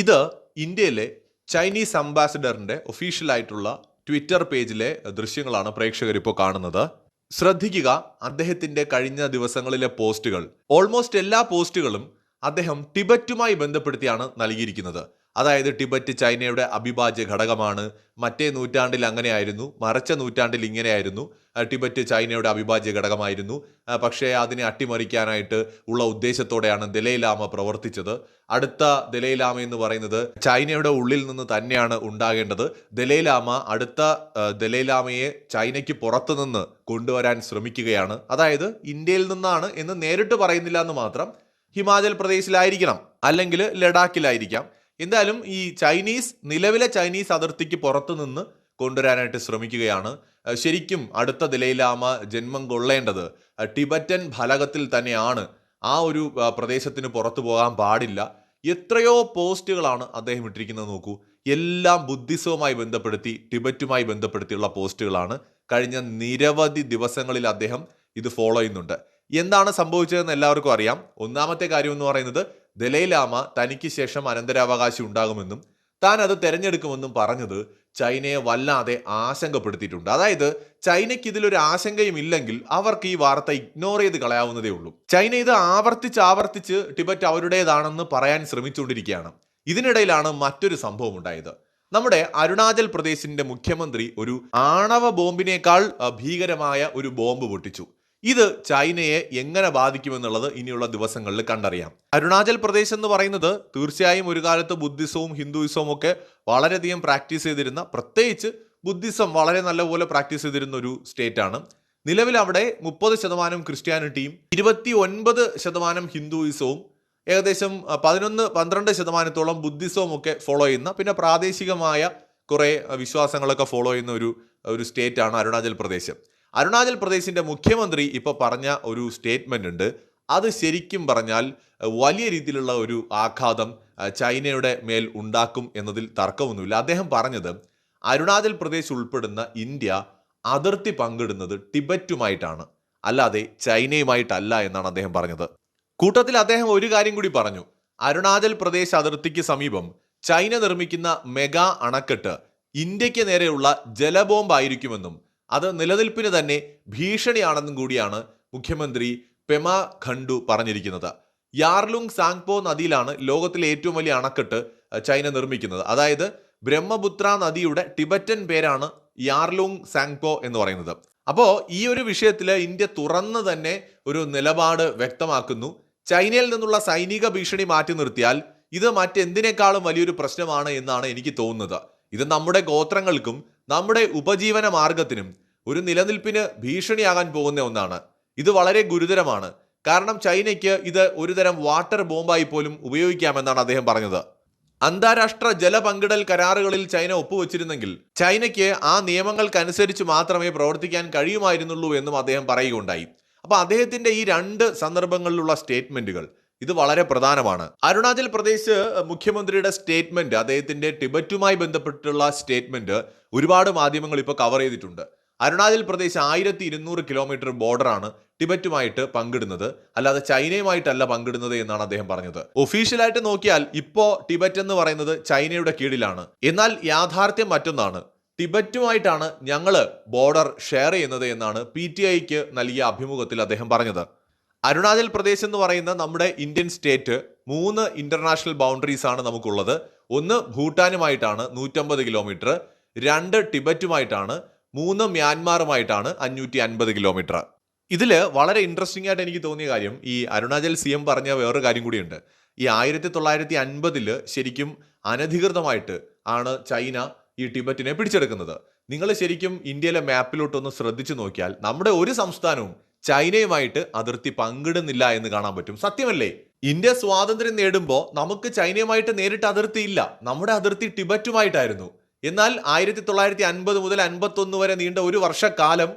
ഇത് ഇന്ത്യയിലെ Chinese അംബാസിഡറിന്റെ ഒഫീഷ്യലായിട്ടുള്ള Twitter പേജിലെ ദൃശ്യങ്ങളാണ് പ്രേക്ഷകർ ഇപ്പോൾ കാണുന്നത്. ശ്രദ്ധിക്കുക അദ്ദേഹത്തിന്റെ കഴിഞ്ഞ ദിവസങ്ങളിലെ പോസ്റ്റുകൾ ഓൾമോസ്റ്റ് എല്ലാ പോസ്റ്റുകളും അദ്ദേഹം ടിബറ്റുമായി ബന്ധപ്പെടുത്തിയാണ് നൽകിയിരിക്കുന്നത്. അതായത് ടിബറ്റ് ചൈനയുടെ അവിഭാജ്യ ഘടകമാണ്. മറ്റേ നൂറ്റാണ്ടിൽ അങ്ങനെയായിരുന്നു. മറച്ച നൂറ്റാണ്ടിൽ ഇങ്ങനെയായിരുന്നു. ടിബറ്റ് ചൈനയുടെ അവിഭാജ്യ ഘടകമായിരുന്നു. പക്ഷേ അതിനെ അട്ടിമറിക്കാനായിട്ട് ഉള്ള ഉദ്ദേശത്തോടെയാണ് ദലൈലാമ പ്രവർത്തിച്ചത്. അടുത്ത ദലൈലാമ എന്ന് പറയുന്നത് ചൈനയുടെ ഉള്ളിൽ നിന്ന് തന്നെയാണ് ഉണ്ടാകേണ്ടത്. ദലൈലാമ അടുത്ത ദലൈലാമയെ ചൈനയ്ക്ക് പുറത്തുനിന്ന് കൊണ്ടുവരാൻ ശ്രമിക്കുകയാണ്. അതായത് ഇന്ത്യയിൽ നിന്നാണ് എന്ന് നേരിട്ട് പറയുന്നില്ല എന്ന് മാത്രം ഹിമാചൽ പ്രദേശിലായിരിക്കണം. അല്ലെങ്കിൽ ലഡാക്കിലായിരിക്കാം. എന്തായാലും ഈ ചൈനീസ് നിലവിലെ ചൈനീസ് അതിർത്തിക്ക് പുറത്തു നിന്ന് കൊണ്ടുവരാനായിട്ട് ശ്രമിക്കുകയാണ്. ശരിക്കും അടുത്ത ദലൈലാമ ജന്മം കൊള്ളേണ്ടത് ടിബറ്റൻ ഫലകത്തിൽ തന്നെയാണ്. ആ ഒരു പ്രദേശത്തിന് പുറത്തു പോകാൻ പാടില്ല. എത്രയോ പോസ്റ്റുകളാണ് അദ്ദേഹം ഇട്ടിരിക്കുന്നത് നോക്കൂ. എല്ലാം ബുദ്ധിസവുമായി ബന്ധപ്പെടുത്തി ടിബറ്റുമായി ബന്ധപ്പെടുത്തിയുള്ള പോസ്റ്റുകളാണ്. കഴിഞ്ഞ നിരവധി ദിവസങ്ങളിൽ അദ്ദേഹം ഇത് ഫോളോ ചെയ്യുന്നുണ്ട്. എന്താണ് സംഭവിച്ചതെന്ന് എല്ലാവർക്കും അറിയാം. ഒന്നാമത്തെ കാര്യം എന്ന് പറയുന്നത് ദലൈലാമ തനിക്ക് ശേഷം അനന്തരാവകാശി ഉണ്ടാകുമെന്നും താൻ അത് തെരഞ്ഞെടുക്കുമെന്നും പറഞ്ഞത് ചൈനയെ വല്ലാതെ ആശങ്കപ്പെടുത്തിയിട്ടുണ്ട്. അതായത് ചൈനയ്ക്ക് ഇതിലൊരു ആശങ്കയും ഇല്ലെങ്കിൽ അവർക്ക് ഈ വാർത്ത ഇഗ്നോർ ചെയ്ത് കളയാവുന്നതേ ഉള്ളൂ. ചൈന ഇത് ആവർത്തിച്ച് ആവർത്തിച്ച് ടിബറ്റ് അവരുടേതാണെന്ന് പറയാൻ ശ്രമിച്ചുകൊണ്ടിരിക്കുകയാണ്. ഇതിനിടയിലാണ് മറ്റൊരു സംഭവം ഉണ്ടായത്. നമ്മുടെ അരുണാചൽ പ്രദേശിന്റെ മുഖ്യമന്ത്രി ഒരു ആണവ ബോംബിനേക്കാൾ ഭീകരമായ ഒരു ബോംബ് പൊട്ടിച്ചു. ഇത് ചൈനയെ എങ്ങനെ ബാധിക്കുമെന്നുള്ളത് ഇനിയുള്ള ദിവസങ്ങളിൽ കണ്ടറിയാം. അരുണാചൽ പ്രദേശ് എന്ന് പറയുന്നത് തീർച്ചയായും ഒരു കാലത്ത് ബുദ്ധിസവും ഹിന്ദുയിസവും ഒക്കെ വളരെയധികം പ്രാക്ടീസ് ചെയ്തിരുന്ന പ്രത്യേകിച്ച് ബുദ്ധിസം വളരെ നല്ലപോലെ പ്രാക്ടീസ് ചെയ്തിരുന്ന ഒരു സ്റ്റേറ്റ് ആണ്. നിലവിൽ അവിടെ മുപ്പത് ശതമാനം ക്രിസ്ത്യാനിറ്റിയും ഇരുപത്തി ഒൻപത് ശതമാനം ഹിന്ദുയിസവും ഏകദേശം പതിനൊന്ന് പന്ത്രണ്ട് ശതമാനത്തോളം ബുദ്ധിസവും ഒക്കെ ഫോളോ ചെയ്യുന്ന പിന്നെ പ്രാദേശികമായ കുറേ വിശ്വാസങ്ങളൊക്കെ ഫോളോ ചെയ്യുന്ന ഒരു ഒരു സ്റ്റേറ്റാണ് അരുണാചൽ പ്രദേശ്. അരുണാചൽ പ്രദേശിന്റെ മുഖ്യമന്ത്രി ഇപ്പോൾ പറഞ്ഞ ഒരു സ്റ്റേറ്റ്മെന്റ് ഉണ്ട്. അത് ശരിക്കും പറഞ്ഞാൽ വലിയ രീതിയിലുള്ള ഒരു ആഘാതം ചൈനയുടെ മേൽ ഉണ്ടാക്കും എന്നതിൽ തർക്കമൊന്നുമില്ല. അദ്ദേഹം പറഞ്ഞത് അരുണാചൽ പ്രദേശ് ഉൾപ്പെടുന്ന ഇന്ത്യ അതിർത്തി പങ്കിടുന്നത് ടിബറ്റുമായിട്ടാണ്. അല്ലാതെ ചൈനയുമായിട്ടല്ല എന്നാണ് അദ്ദേഹം പറഞ്ഞത്. കൂട്ടത്തിൽ അദ്ദേഹം ഒരു കാര്യം കൂടി പറഞ്ഞു. അരുണാചൽ പ്രദേശ് അതിർത്തിക്ക് സമീപം ചൈന നിർമ്മിക്കുന്ന മെഗാ അണക്കെട്ട് ഇന്ത്യയ്ക്ക് നേരെയുള്ള ജലബോംബ് ആയിരിക്കുമെന്നും അത് നിലനിൽപ്പിന് തന്നെ ഭീഷണിയാണെന്നും കൂടിയാണ് മുഖ്യമന്ത്രി പെമ ഖണ്ഡു പറഞ്ഞിരിക്കുന്നത്. യാർലുങ് സാങ്പോ നദിയിലാണ് ലോകത്തിലെ ഏറ്റവും വലിയ അണക്കെട്ട് ചൈന നിർമ്മിക്കുന്നത്. അതായത് ബ്രഹ്മപുത്ര നദിയുടെ ടിബറ്റൻ പേരാണ് യാർലുങ് സാങ്പോ എന്ന് പറയുന്നത്. അപ്പോൾ ഈ ഒരു വിഷയത്തിൽ ഇന്ത്യ തുറന്ന് തന്നെ ഒരു നിലപാട് വ്യക്തമാക്കുന്നു. ചൈനയിൽ നിന്നുള്ള സൈനിക ഭീഷണി മാറ്റി നിർത്തിയാൽ ഇത് മറ്റെന്തിനേക്കാളും വലിയൊരു പ്രശ്നമാണ് എന്നാണ് എനിക്ക് തോന്നുന്നത്. ഇത് നമ്മുടെ ഗോത്രങ്ങൾക്കും നമ്മുടെ ഉപജീവന മാർഗത്തിനും ഒരു നിലനിൽപ്പിന് ഭീഷണിയാകാൻ പോകുന്ന ഒന്നാണ്. ഇത് വളരെ ഗുരുതരമാണ്. കാരണം ചൈനയ്ക്ക് ഇത് ഒരുതരം വാട്ടർ ബോംബായി പോലും ഉപയോഗിക്കാമെന്നാണ് അദ്ദേഹം പറഞ്ഞത്. അന്താരാഷ്ട്ര ജല പങ്കിടൽ കരാറുകളിൽ ചൈന ഒപ്പുവെച്ചിരുന്നെങ്കിൽ ചൈനയ്ക്ക് ആ നിയമങ്ങൾക്കനുസരിച്ച് മാത്രമേ പ്രവർത്തിക്കാൻ കഴിയുമായിരുന്നുള്ളൂ എന്നും അദ്ദേഹം പറയുകയുണ്ടായി. അപ്പോൾ അദ്ദേഹത്തിന്റെ ഈ രണ്ട് സന്ദർഭങ്ങളിലുള്ള സ്റ്റേറ്റ്മെന്റുകൾ ഇത് വളരെ പ്രധാനമാണ്. അരുണാചൽ പ്രദേശ് മുഖ്യമന്ത്രിയുടെ സ്റ്റേറ്റ്മെന്റ് അദ്ദേഹത്തിന്റെ ടിബറ്റുമായി ബന്ധപ്പെട്ടുള്ള സ്റ്റേറ്റ്മെന്റ് ഒരുപാട് മാധ്യമങ്ങൾ ഇപ്പോൾ കവർ ചെയ്തിട്ടുണ്ട്. അരുണാചൽ പ്രദേശ് ആയിരത്തി ഇരുന്നൂറ് കിലോമീറ്റർ ബോർഡറാണ് ടിബറ്റുമായിട്ട് പങ്കിടുന്നത്. അല്ലാതെ ചൈനയുമായിട്ടല്ല പങ്കിടുന്നത് എന്നാണ് അദ്ദേഹം പറഞ്ഞത്. ഒഫീഷ്യലായിട്ട് നോക്കിയാൽ ഇപ്പോ ടിബറ്റ് എന്ന് പറയുന്നത് ചൈനയുടെ കീഴിലാണ്. എന്നാൽ യാഥാർത്ഥ്യം മറ്റൊന്നാണ്. ടിബറ്റുമായിട്ടാണ് ഞങ്ങൾ ബോർഡർ ഷെയർ ചെയ്യുന്നത് എന്നാണ് പി ടി ഐക്ക് നൽകിയ അഭിമുഖത്തിൽ അദ്ദേഹം പറഞ്ഞത്. അരുണാചൽ പ്രദേശ് എന്ന് പറയുന്ന നമ്മുടെ ഇന്ത്യൻ സ്റ്റേറ്റ് മൂന്ന് ഇന്റർനാഷണൽ ബൗണ്ടറീസ് ആണ് നമുക്കുള്ളത്. ഒന്ന് ഭൂട്ടാനുമായിട്ടാണ് നൂറ്റമ്പത് കിലോമീറ്റർ. രണ്ട് ടിബറ്റുമായിട്ടാണ് മൂന്ന് മ്യാൻമാറുമായിട്ടാണ് അഞ്ഞൂറ്റി അൻപത് കിലോമീറ്റർ. ഇതിൽ വളരെ ഇൻട്രസ്റ്റിംഗ് ആയിട്ട് എനിക്ക് തോന്നിയ കാര്യം ഈ അരുണാചൽ സി എം പറഞ്ഞ വേറൊരു കാര്യം കൂടിയുണ്ട്. ഈ ആയിരത്തി തൊള്ളായിരത്തി അൻപതിൽ ശരിക്കും അനധികൃതമായിട്ട് ആണ് ചൈന ഈ ടിബറ്റിനെ പിടിച്ചെടുക്കുന്നത്. നിങ്ങൾ ശരിക്കും ഇന്ത്യയിലെ മാപ്പിലോട്ടൊന്ന് ശ്രദ്ധിച്ചു നോക്കിയാൽ നമ്മുടെ ഒരു സംസ്ഥാനവും ചൈനയുമായിട്ട് അതിർത്തി പങ്കിടുന്നില്ല എന്ന് കാണാൻ പറ്റും. സത്യമല്ലേ? ഇന്ത്യ സ്വാതന്ത്ര്യം നേടുമ്പോൾ നമുക്ക് ചൈനയുമായിട്ട് നേരിട്ട് അതിർത്തി ഇല്ല. നമ്മുടെ അതിർത്തി ടിബറ്റുമായിട്ടായിരുന്നു. എന്നാൽ ആയിരത്തി തൊള്ളായിരത്തി അൻപത് മുതൽ അൻപത്തൊന്ന് വരെ നീണ്ട ഒരു വർഷക്കാലം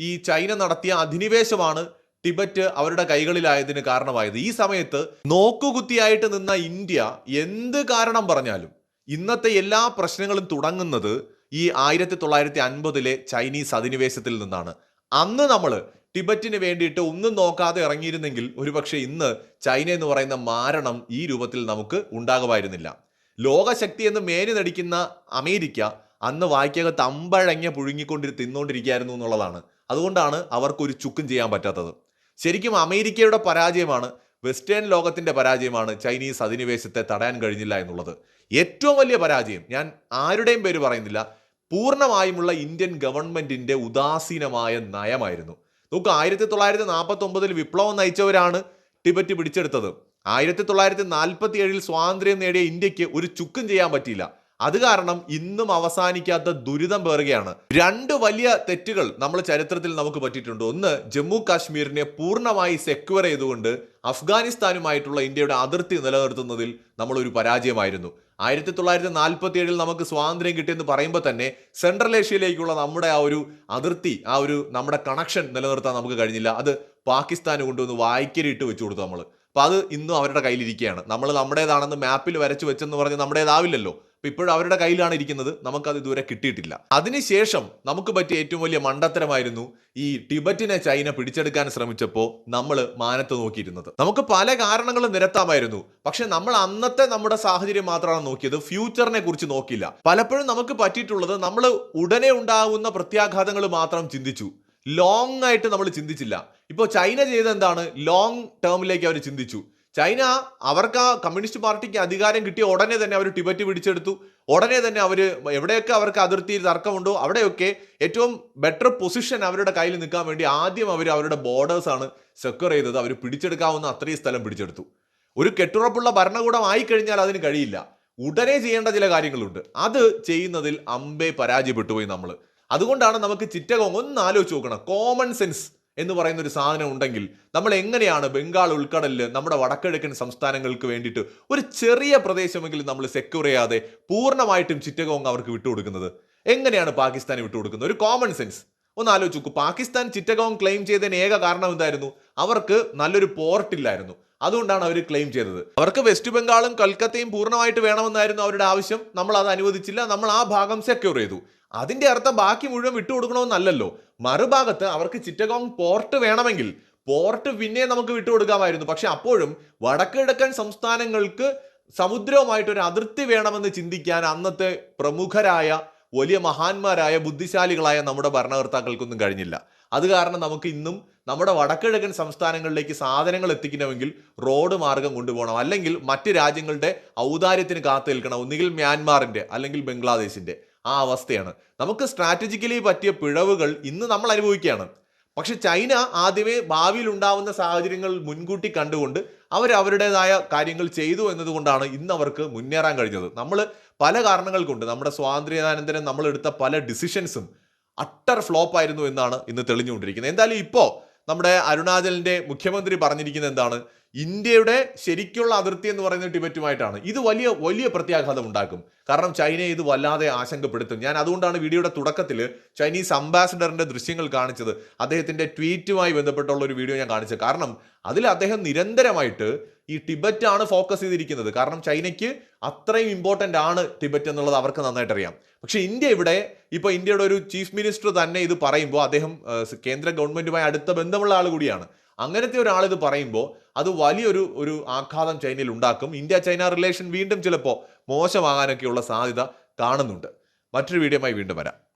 ഈ ചൈന നടത്തിയ അധിനിവേശമാണ് ടിബറ്റ് അവരുടെ കൈകളിലായതിന് കാരണമായത്. ഈ സമയത്ത് നോക്കുകുത്തിയായിട്ട് നിന്ന ഇന്ത്യ എന്ത് കാരണം പറഞ്ഞാലും ഇന്നത്തെ എല്ലാ പ്രശ്നങ്ങളും തുടങ്ങുന്നത് ഈ ആയിരത്തി തൊള്ളായിരത്തി അൻപതിലെ ചൈനീസ് അധിനിവേശത്തിൽ നിന്നാണ്. അന്ന് നമ്മൾ ടിബറ്റിന് വേണ്ടിയിട്ട് ഒന്നും നോക്കാതെ ഇറങ്ങിയിരുന്നെങ്കിൽ ഒരുപക്ഷെ ഇന്ന് ചൈന എന്ന് പറയുന്ന മാരണം ഈ രൂപത്തിൽ നമുക്ക് ഉണ്ടാകുമായിരുന്നില്ല. ലോകശക്തി എന്ന് മേനി നടിക്കുന്ന അമേരിക്ക അന്ന് വായിക്കകത്ത് അമ്പഴങ്ങ പുഴുങ്ങിക്കൊണ്ടി തിന്നുകൊണ്ടിരിക്കുകയായിരുന്നു എന്നുള്ളതാണ്. അതുകൊണ്ടാണ് അവർക്കൊരു ചുക്കും ചെയ്യാൻ പറ്റാത്തത്. ശരിക്കും അമേരിക്കയുടെ പരാജയമാണ് വെസ്റ്റേൺ ലോകത്തിന്റെ പരാജയമാണ് ചൈനീസ് അധിനിവേശത്തെ തടയാൻ കഴിഞ്ഞില്ല എന്നുള്ളത്. ഏറ്റവും വലിയ പരാജയം ഞാൻ ആരുടെയും പേര് പറയുന്നില്ല പൂർണമായുമുള്ള ഇന്ത്യൻ ഗവൺമെന്റിന്റെ ഉദാസീനമായ നയമായിരുന്നു. നോക്കൂ ആയിരത്തി തൊള്ളായിരത്തി നാൽപ്പത്തി ഒമ്പതിൽ വിപ്ലവം നയിച്ചവരാണ് ടിബറ്റ് പിടിച്ചെടുത്തത്. ആയിരത്തി തൊള്ളായിരത്തി നാൽപ്പത്തി ഏഴിൽ സ്വാതന്ത്ര്യം നേടിയ ഇന്ത്യയ്ക്ക് ഒരു ചുക്കും ചെയ്യാൻ പറ്റിയില്ല. അത് കാരണം ഇന്നും അവസാനിക്കാത്ത ദുരിതം പേറുകയാണ് രണ്ട് വലിയ തെറ്റുകൾ നമ്മൾ ചരിത്രത്തിൽ നമുക്ക് പറ്റിയിട്ടുണ്ട്. ഒന്ന് ജമ്മു കാശ്മീരിനെ പൂർണമായി സെക്യൂർ ചെയ്തുകൊണ്ട് അഫ്ഗാനിസ്ഥാനുമായിട്ടുള്ള ഇന്ത്യയുടെ അതിർത്തി നിലനിർത്തുന്നതിൽ നമ്മൾ ഒരു പരാജയമായിരുന്നു. ആയിരത്തി തൊള്ളായിരത്തി നാൽപ്പത്തി ഏഴിൽ നമുക്ക് സ്വാതന്ത്ര്യം കിട്ടിയെന്ന് പറയുമ്പോൾ തന്നെ സെൻട്രൽ ഏഷ്യയിലേക്കുള്ള നമ്മുടെ ആ ഒരു അതിർത്തി ആ ഒരു നമ്മുടെ കണക്ഷൻ നിലനിർത്താൻ നമുക്ക് കഴിഞ്ഞില്ല. അത് പാകിസ്ഥാന് കൊണ്ടുവന്ന് വായിക്കരിയിട്ട് വെച്ചു കൊടുത്തു നമ്മൾ അപ്പോൾ അത് ഇന്നും അവരുടെ കയ്യിലിരിക്കുകയാണ്. നമ്മൾ നമ്മുടേതാണെന്ന് മാപ്പിൽ വരച്ചു വെച്ചെന്ന് പറഞ്ഞ് നമ്മുടേതാവില്ലല്ലോ. അപ്പൊ ഇപ്പോഴും അവരുടെ കയ്യിലാണ് ഇരിക്കുന്നത്. നമുക്കത് ഇതുവരെ കിട്ടിയിട്ടില്ല. അതിനുശേഷം നമുക്ക് പറ്റിയ ഏറ്റവും വലിയ മണ്ടത്തരമായിരുന്നു ഈ ടിബറ്റിനെ ചൈന പിടിച്ചെടുക്കാൻ ശ്രമിച്ചപ്പോൾ നമ്മൾ മാനത്ത് നോക്കിയിരുന്നത്. നമുക്ക് പല കാരണങ്ങളും നിരത്താമായിരുന്നു. പക്ഷെ നമ്മൾ അന്നത്തെ നമ്മുടെ സാഹചര്യം മാത്രമാണ് നോക്കിയത്. ഫ്യൂച്ചറിനെ കുറിച്ച് നോക്കില്ല പലപ്പോഴും നമുക്ക് പറ്റിയിട്ടുള്ളത് നമ്മൾ ഉടനെ ഉണ്ടാകുന്ന പ്രത്യാഘാതങ്ങൾ മാത്രം ചിന്തിച്ചു. ലോങ് ആയിട്ട് നമ്മൾ ചിന്തിച്ചില്ല. ഇപ്പോൾ ചൈന ചെയ്ത എന്താണ്? ലോങ് ടേമിലേക്ക് അവർ ചിന്തിച്ചു. ചൈന അവർക്ക് ആ കമ്മ്യൂണിസ്റ്റ് പാർട്ടിക്ക് അധികാരം കിട്ടിയ ഉടനെ തന്നെ അവർ ടിബറ്റ് പിടിച്ചെടുത്തു. ഉടനെ തന്നെ അവർ എവിടെയൊക്കെ അവർക്ക് അതിർത്തിയിൽ തർക്കമുണ്ടോ അവിടെയൊക്കെ ഏറ്റവും ബെറ്റർ പൊസിഷൻ അവരുടെ കയ്യിൽ നിൽക്കാൻ വേണ്ടി ആദ്യം അവർ അവരുടെ ബോർഡേഴ്സാണ് സെക്യൂർ ചെയ്തത്. അവർ പിടിച്ചെടുക്കാവുന്ന അത്രയും സ്ഥലം പിടിച്ചെടുത്തു. ഒരു കെട്ടുറപ്പുള്ള ഭരണകൂടം ആയിക്കഴിഞ്ഞാൽ അതിന് കഴിയില്ല. ഉടനെ ചെയ്യേണ്ട ചില കാര്യങ്ങളുണ്ട്. അത് ചെയ്യുന്നതിൽ അമ്പെ പരാജയപ്പെട്ടു പോയി നമ്മൾ അതുകൊണ്ടാണ് നമുക്ക് ചിറ്റകോങ് ഒന്ന് ആലോചിച്ച് നോക്കണം. കോമൺ സെൻസ് എന്ന് പറയുന്ന ഒരു സാധനം ഉണ്ടെങ്കിൽ നമ്മൾ എങ്ങനെയാണ് ബംഗാൾ ഉൾക്കടലിൽ നമ്മുടെ വടക്കിഴക്കൻ സംസ്ഥാനങ്ങൾക്ക് വേണ്ടിയിട്ട് ഒരു ചെറിയ പ്രദേശമെങ്കിലും നമ്മൾ സെക്യൂർ ചെയ്യാതെ പൂർണമായിട്ടും ചിറ്റകോങ് അവർക്ക് വിട്ടുകൊടുക്കുന്നത്? എങ്ങനെയാണ് പാകിസ്ഥാന് വിട്ടുകൊടുക്കുന്നത്? ഒരു കോമൺ സെൻസ് ഒന്ന് ആലോചിച്ച് നോക്കൂ. പാകിസ്ഥാൻ ചിറ്റകോങ് ക്ലെയിം ചെയ്തതിന് ഏക കാരണം എന്തായിരുന്നു? അവർക്ക് നല്ലൊരു പോർട്ടില്ലായിരുന്നു അതുകൊണ്ടാണ് അവർ ക്ലെയിം ചെയ്തത്. അവർക്ക് വെസ്റ്റ് ബംഗാളും കൽക്കത്തയും പൂർണമായിട്ട് വേണമെന്നായിരുന്നു അവരുടെ ആവശ്യം. നമ്മൾ അത് അനുവദിച്ചില്ല. നമ്മൾ ആ ഭാഗം സെക്യൂർ ചെയ്തു. അതിന്റെ അർത്ഥം ബാക്കി മുഴുവൻ വിട്ടുകൊടുക്കണമെന്നല്ലല്ലോ. മറുഭാഗത്ത് അവർക്ക് ചിറ്റഗോങ് പോർട്ട് വേണമെങ്കിൽ പോർട്ട് പിന്നെ നമുക്ക് വിട്ടുകൊടുക്കാമായിരുന്നു. പക്ഷെ അപ്പോഴും വടക്കിഴക്കൻ സംസ്ഥാനങ്ങൾക്ക് സമുദ്രവുമായിട്ട് ഒരു അതിർത്തി വേണമെന്ന് ചിന്തിക്കാൻ അന്നത്തെ പ്രമുഖരായ വലിയ മഹാന്മാരായ ബുദ്ധിശാലികളായ നമ്മുടെ ഭരണകർത്താക്കൾക്കൊന്നും കഴിഞ്ഞില്ല. അത് കാരണം നമുക്ക് ഇന്നും നമ്മുടെ വടക്കിഴക്കൻ സംസ്ഥാനങ്ങളിലേക്ക് സാധനങ്ങൾ എത്തിക്കണമെങ്കിൽ റോഡ് മാർഗം കൊണ്ടുപോകണം. അല്ലെങ്കിൽ മറ്റ് രാജ്യങ്ങളുടെ ഔദാര്യത്തിന് കാത്തു നിൽക്കണം. ഒന്നുകിൽ മ്യാൻമാറിന്റെ അല്ലെങ്കിൽ ബംഗ്ലാദേശിന്റെ ആ അവസ്ഥയാണ്. നമുക്ക് സ്ട്രാറ്റജിക്കലി പറ്റിയ പിഴവുകൾ ഇന്ന് നമ്മൾ അനുഭവിക്കുകയാണ്. പക്ഷെ ചൈന ആദ്യമേ ഭാവിയിൽ ഉണ്ടാവുന്ന സാഹചര്യങ്ങൾ മുൻകൂട്ടി കണ്ടുകൊണ്ട് അവർ അവരുടേതായ കാര്യങ്ങൾ ചെയ്തു എന്നതുകൊണ്ടാണ് ഇന്ന് അവർക്ക് മുന്നേറാൻ കഴിഞ്ഞത്. നമ്മൾ പല കാരണങ്ങൾ കൊണ്ട് നമ്മുടെ സ്വാതന്ത്ര്യാനന്തരം നമ്മൾ എടുത്ത പല ഡിസിഷൻസും അട്ടർ ഫ്ലോപ്പ് ആയിരുന്നു എന്നാണ് ഇന്ന് തെളിഞ്ഞുകൊണ്ടിരിക്കുന്നത്. എന്തായാലും ഇപ്പോൾ നമ്മുടെ അരുണാചലിന്റെ മുഖ്യമന്ത്രി പറഞ്ഞിരിക്കുന്നത് എന്താണ്? ഇന്ത്യയുടെ ശരിക്കുള്ള അതിർത്തി എന്ന് പറയുന്നത് ടിബറ്റുമായിട്ടാണ്. ഇത് വലിയ വലിയ പ്രത്യാഘാതം ഉണ്ടാക്കും. കാരണം ചൈനയെ ഇത് വല്ലാതെ ആശങ്കപ്പെടുത്തും. ഞാൻ അതുകൊണ്ടാണ് വീഡിയോയുടെ തുടക്കത്തിൽ ചൈനീസ് അംബാസിഡറിന്റെ ദൃശ്യങ്ങൾ കാണിച്ചത്. അദ്ദേഹത്തിന്റെ ട്വീറ്റുമായി ബന്ധപ്പെട്ടുള്ള ഒരു വീഡിയോ ഞാൻ കാണിച്ചത്. കാരണം അതിൽ അദ്ദേഹം നിരന്തരമായിട്ട് ഈ ടിബറ്റ് ആണ് ഫോക്കസ് ചെയ്തിരിക്കുന്നത്. കാരണം ചൈനയ്ക്ക് അത്രയും ഇമ്പോർട്ടന്റ് ആണ് ടിബറ്റ് എന്നുള്ളത് അവർക്ക് നന്നായിട്ട് അറിയാം പക്ഷേ ഇന്ത്യ ഇവിടെ ഇപ്പോൾ ഇന്ത്യയുടെ ഒരു ചീഫ് മിനിസ്റ്റർ തന്നെ ഇത് പറയുമ്പോൾ അദ്ദേഹം കേന്ദ്ര ഗവൺമെന്റുമായി അടുത്ത ബന്ധമുള്ള ആൾ കൂടിയാണ്. അങ്ങനത്തെ ഒരാൾ ഇത് പറയുമ്പോൾ അത് വലിയൊരു ഒരു ആഘാതം ചൈനയിൽ ഉണ്ടാക്കും. ഇന്ത്യ ചൈന റിലേഷൻ വീണ്ടും ചിലപ്പോൾ മോശമാകാനൊക്കെയുള്ള സാധ്യത കാണുന്നുണ്ട്. മറ്റൊരു വീഡിയോമായി വീണ്ടും വരാം.